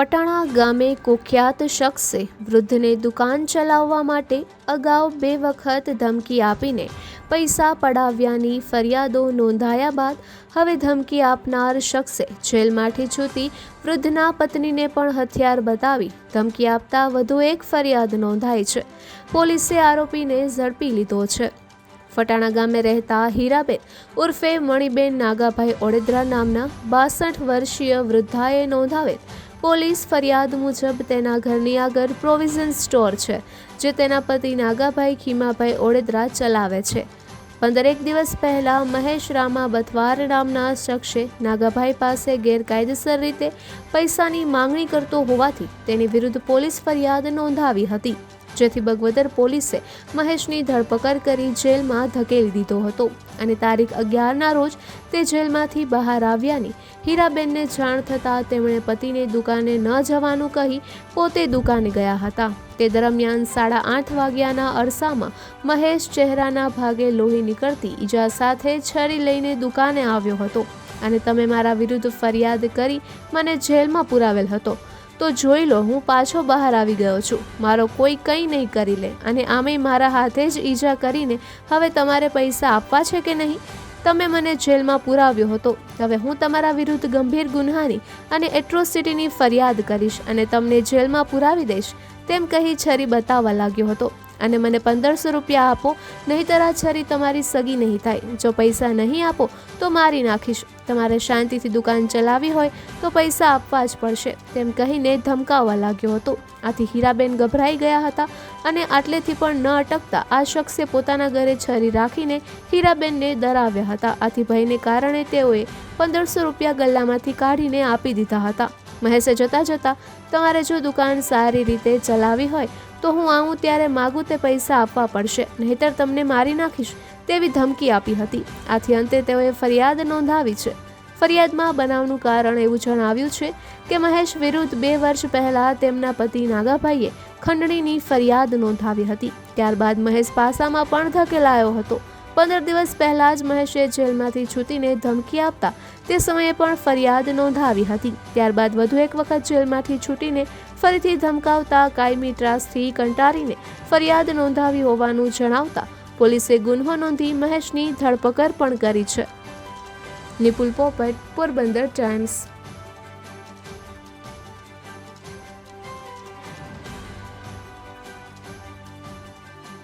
ફટાણા ગામે કુખ્યાત શખ્સે વૃદ્ધને દુકાન ચલાવવા માટે અગાઉ બે વખત ધમકી આપીને પૈસા પડાવ્યાની ફરિયાદો નોંધાયા બાદ હવે ધમકી આપનાર શખ્સે જેલમાંથી છૂટી વૃદ્ધના પત્નીને પણ હથિયાર બતાવી ધમકી આપતા વધુ એક ફરિયાદ નોંધાઈ છે. પોલીસે આરોપીને ઝડપી લીધો છે. ફટાણા ગામે રહેતા હીરાબેન ઉર્ફે મણિબેન નાગાભાઈ ઓડેદરા નામના બાસઠ વર્ષીય વૃદ્ધાએ નોંધાવેલ પોલીસ ફરિયાદ મુજબ તેના ઘરની આગળ પ્રોવિઝન સ્ટોર છે, જે તેના પતિ નાગાભાઈ ખીમાભાઈ ઓડેદરા ચલાવે છે. પંદરેક દિવસ પહેલા મહેશ રામા બથવાર નામના શખ્સે નાગાભાઈ પાસે ગેરકાયદેસર રીતે પૈસાની માંગણી કરતો હોવાથી તેની વિરુદ્ધ પોલીસ ફરિયાદ નોંધાવી હતી. જેથી બગવદર પોલીસે મહેશની ધરપકડ કરી જેલમાં ધકેલી દીધો હતો અને તારીખ અગિયારના રોજ તે જેલમાંથી બહાર આવ્યાની હીરાબેનને જાણ થતાં તેમણે પતિને દુકાને ન જવાનું કહી પોતે દુકાને ગયા હતા. તે દરમિયાન સાડા આઠ વાગ્યાના અરસામાં મહેશ ચહેરાના ભાગે લોહી નીકળતી ઈજા સાથે છરી લઈને દુકાને આવ્યો હતો અને તમે મારા વિરુદ્ધ ફરિયાદ કરી મને જેલમાં પુરાવેલ હતો. તો જોઈ લો, હું પાછો બહાર આવી ગયો છું. મારો કોઈ કંઈ નહીં કરી લે અને આમે મારા હાથે જ ઈજા કરીને હવે તમારે પૈસા આપવા છે કે નહીં? તમે મને જેલમાં પુરાવ્યો હતો. હવે હું તમારા વિરુદ્ધ ગંભીર ગુન્હાની અને એટ્રોસિટીની ફરિયાદ કરીશ અને તમને જેલમાં પુરાવી દઈશ. તેમ કહી છરી બતાવવા લાગ્યો હતો. અને મને પંદરસો રૂપિયા આપો, નહીંતર આ છરી તમારી સગી નહીં થાય. જો પૈસા નહીં આપો, તો મારી નાખીશ. તમારે શાંતિથી દુકાન ચલાવી હોય, તો પૈસા આપવા જ પડશે. તેમ કહીને ધમકાવવા લાગ્યો હતો. આથી હીરાબેન ગભરાઈ ગયા હતા અને આટલેથી પણ ન અટકતા આ શખ્સે પોતાના ઘરે છરી રાખીને હીરાબેનને ડરાવ્યા હતા. આથી ભયને કારણે તેઓએ પંદરસો રૂપિયા ગલ્લામાંથી કાઢીને આપી દીધા હતા. મહેશે જતાં જતાં, તમારે જો દુકાન સારી રીતે ચલાવી હોય, તો હું આવું ત્યારે માગું તે પૈસા આપવા પડશે, નહીતર તમને મારી નાખીશ, તેવી ધમકી આપી હતી. આથી અંતે તેઓએ ફરિયાદ નોંધાવી છે. ફરિયાદમાં બનાવનું કારણ એવું જણાવ્યું છે કે મહેશ વિરુદ્ધ બે વર્ષ પહેલા તેમના પતિ નાગાભાઈએ ખંડણીની ફરિયાદ નોંધાવી હતી. ત્યારબાદ મહેશ પાસામાં પણ ધકેલાયો હતો. પંદર દિવસ પહેલા જ મહેશે જેલમાંથી છૂટીને ધમકી આપતા તે સમયે પણ ફરિયાદ નોંધાવી હતી. ત્યારબાદ વધુ એક વખત જેલમાંથી છૂટીને ફરીથી ધમકાવતા કાયમી ત્રાસથી કંટાળીને ફરિયાદ નોંધાવી હોવાનું જણાવતા પોલીસે ગુન્હો નોંધી મહેશની ધરપકડ પણ કરી છે. નિપુલ પોપટ, પોરબંદર ટાઈમ્સ.